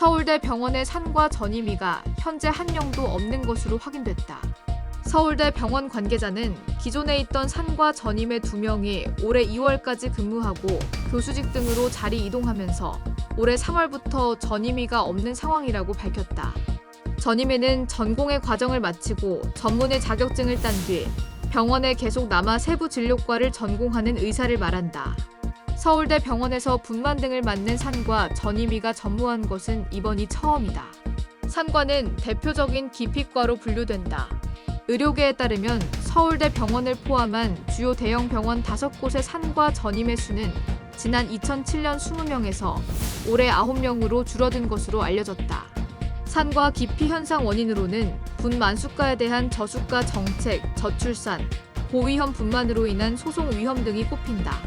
서울대 병원의 산과 전임의가 현재 한 명도 없는 것으로 확인됐다. 서울대 병원 관계자는 기존에 있던 산과 전임의 두 명이 올해 2월까지 근무하고 교수직 등으로 자리 이동하면서 올해 3월부터 전임의가 없는 상황이라고 밝혔다. 전임의는 전공의 과정을 마치고 전문의 자격증을 딴 뒤 병원에 계속 남아 세부 진료과를 전공하는 의사를 말한다. 서울대 병원에서 분만 등을 맞는 산과 전임의가 전무한 것은 이번이 처음이다. 산과는 대표적인 기피과로 분류된다. 의료계에 따르면 서울대 병원을 포함한 주요 대형 병원 5곳의 산과 전임의 수는 지난 2007년 20명에서 올해 9명으로 줄어든 것으로 알려졌다. 산과 기피 현상 원인으로는 분만수가에 대한 저수가 정책, 저출산, 고위험 분만으로 인한 소송 위험 등이 꼽힌다.